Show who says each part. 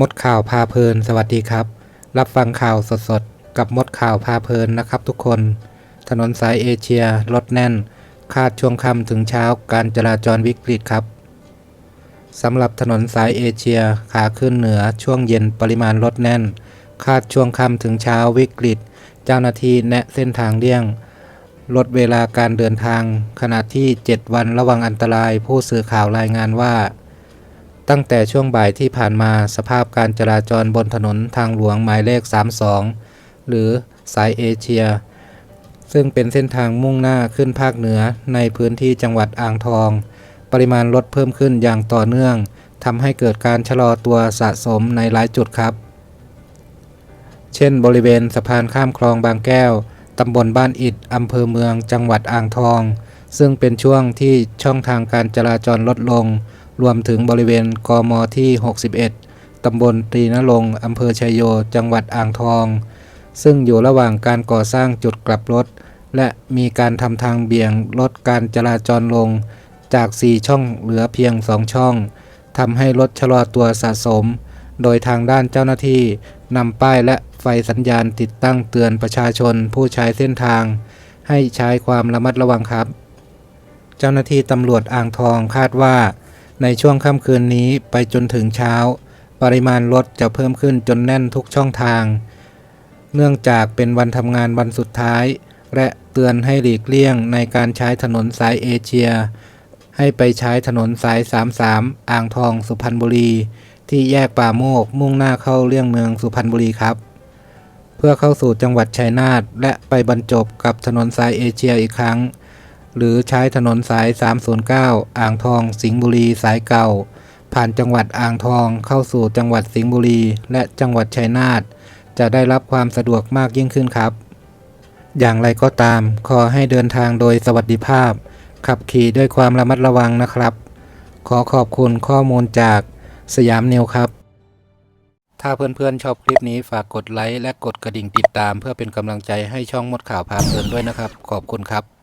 Speaker 1: มดข่าวพาเพลิน สวัสดีครับ รับฟังข่าวสดๆ กับมดข่าวพาเพลินนะครับทุกคน ถนนสายเอเชียรถแน่น คาดช่วงค่ำถึงเช้าการจราจรวิกฤตครับสำหรับถนนสายเอเชียขาขึ้นเหนือช่วงเย็นปริมาณรถแน่น คาดช่วงค่ำถึงเช้าวิกฤต เจ้าหน้าที่แนะเส้นทางเลี่ยง ลดเวลาการเดินทาง ขณะที่ 7 วันระวังอันตรายผู้สื่อข่าวรายงานว่า ตั้งแต่ช่วงบ่ายที่ผ่านมาสภาพการจราจรบนถนนทางหลวงหมายเลข 32 หรือสายเอเชีย ซึ่งเป็นเส้นทางมุ่งหน้าขึ้นภาคเหนือในพื้นที่จังหวัดอ่างทอง ปริมาณรถเพิ่มขึ้นอย่างต่อเนื่องทำให้เกิดการชะลอตัวสะสมในหลายจุดครับ เช่น บริเวณสะพานข้ามคลองบางแก้วตำบลบ้านอิดอำเภอเมืองจังหวัดอ่างทอง ซึ่งเป็นช่วงที่ช่องทางการจราจรลดลง รวมถึงบริเวณกมที่ 61 ตำบลตรีนรงค์อำเภอชัยโย จังหวัดอ่างทอง ซึ่งอยู่ระหว่างการก่อสร้างจุดกลับรถ และมีการทำทางเบี่ยงลดการจราจรลงจาก 4 ช่องเหลือเพียง 2 ช่องทำให้รถชะลอตัวสะสม โดยทางด้านเจ้าหน้าที่นำป้ายและไฟสัญญาณติดตั้งเตือนประชาชนผู้ใช้เส้นทาง ให้ใช้ความระมัดระวังครับ เจ้าหน้าที่ตำรวจอ่างทองคาดว่า ในช่วงค่ำคืนนี้ไปจนถึงเช้า ปริมาณรถจะเพิ่มขึ้นจนแน่นทุกช่องทาง เนื่องจากเป็นวันทำงานวันสุดท้าย และเตือนให้หลีกเลี่ยงในการใช้ถนนสายเอเชีย ให้ไปใช้ถนนสาย 33 อ่างทองสุพรรณบุรี ที่แยกป่าโมกมุ่งหน้าเข้าเลี่ยงเมืองสุพรรณบุรีครับ เพื่อเข้าสู่จังหวัดชัยนาทและไปบรรจบกับถนนสายเอเชียอีกครั้ง หรือใช้ถนนสาย 309 อ่างทอง สิงห์บุรีสายเก่า ผ่านจังหวัดอ่างทองเข้าสู่จังหวัดสิงห์บุรี และจังหวัดชัยนาทจะได้รับความสะดวกมากยิ่งขึ้นครับ อย่างไรก็ตาม ขอให้เดินทางโดยสวัสดิภาพ ขับขี่ด้วยความระมัดระวังนะครับ ขอขอบคุณข้อมูลจากสยามนิวครับ ถ้าเพื่อนๆชอบคลิปนี้ฝากกดไลค์และกดกระดิ่งติดตาม เพื่อเป็นกำลังใจให้ช่องมดข่าวพาเพลินด้วยนะครับ ขอบคุณครับ